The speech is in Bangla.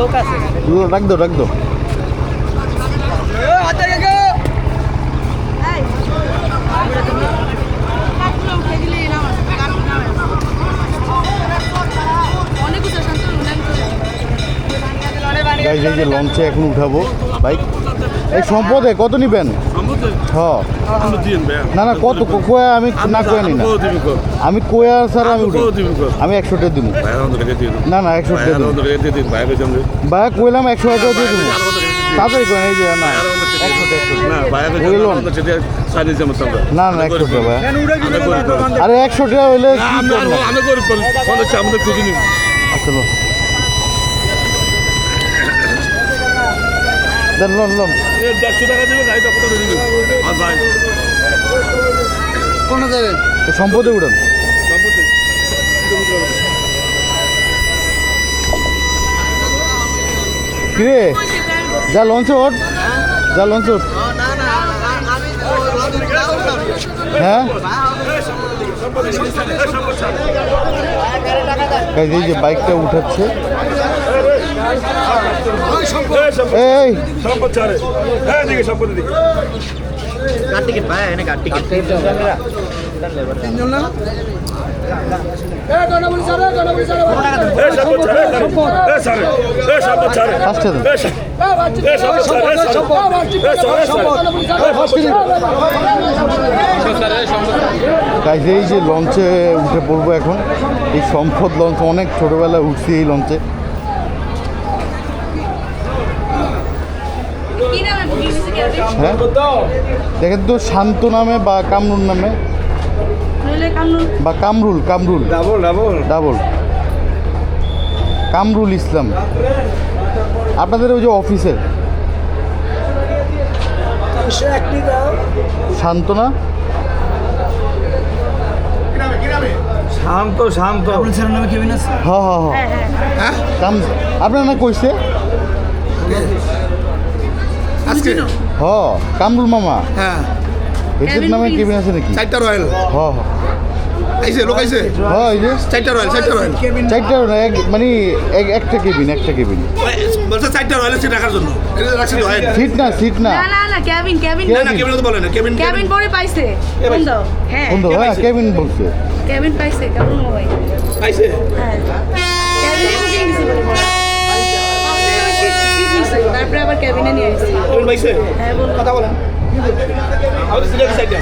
লোক আছে রাখ দো রাখ দো গাইজ এই যে লঞ্চে এখন উঠাবো। বাইক এই সম্পদে কত নিবেন? হ্যাঁ না না কত? কোয়া আমি না কোয়া নি না। আমি কোয়া স্যার আমি উঠি আমি একশো টাকা দিব। না না একশো টাকা দিব। ভাই কইলাম একশো টাকা দিয়ে দিব। তাড়াতাড়ি করেন এই যে না একশো টাকা না না একশো টাকা ভাই। আরে একশো টাকা হইলে? আচ্ছা দেন লোন লোন। কোন যাবেন তো সম্পদে উঠান কিরে? যা লঞ্চে ওঠ। যা লঞ্চে ওঠ। হ্যাঁ? এই যে বাইকটা উঠাচ্ছে। এই। টিকিট ভাই এখানে কার টিকিট ফার্স্টে দেন গাইজ এই যে লঞ্চে উঠে পড়ব এখন। এই সম্পদ লঞ্চ অনেক ছোটোবেলায় উঠছি এই লঞ্চে হ্যাঁ? দেখেন তো শান্ত নামে বা কামরুল নামে। বা Kamrul Kamrul. Double double. Double. Kamrul Islam. আপনাদের ওই যে অফিসের? শান্তনা শান্ত শান্ত। হ্যাঁ হ্যাঁ হ্যাঁ। কাম আপনার না কইছে? আজকে? হ কামরুল মামা। হ্যাঁ। এদের নামে কেবিন আছে নাকি? চারটা রয়্যাল হ হ। আইছে লোক আইছে? হ এই যে। চারটা রয়্যাল চারটা রয়্যাল চারটা এক- মানে এক- একটা কেবিন একটা কেবিন বলছে চারটা রয়্যাল সিট রাখার জন্য। এটা রাখছি রয়্যাল সিট না সিট না। না না না ক্যাবিন ক্যাবিন না না কেবিন তো বলে না কেবিন ক্যাবিন পরে পাইছে। দাও হ্যাঁ। বন্ধু হ্যাঁ কেবিন বলছে। ক্যাবিন পাইছে কেমন মোবাইল আইছে হ্যাঁ। ক্যাবিনে বুকিং দিছে বলে। তারপরে আবার ক্যাবিনে নিয়ে আসছে। বলল কথা বলেন। আমাদের সিলেক্ট সাইডটা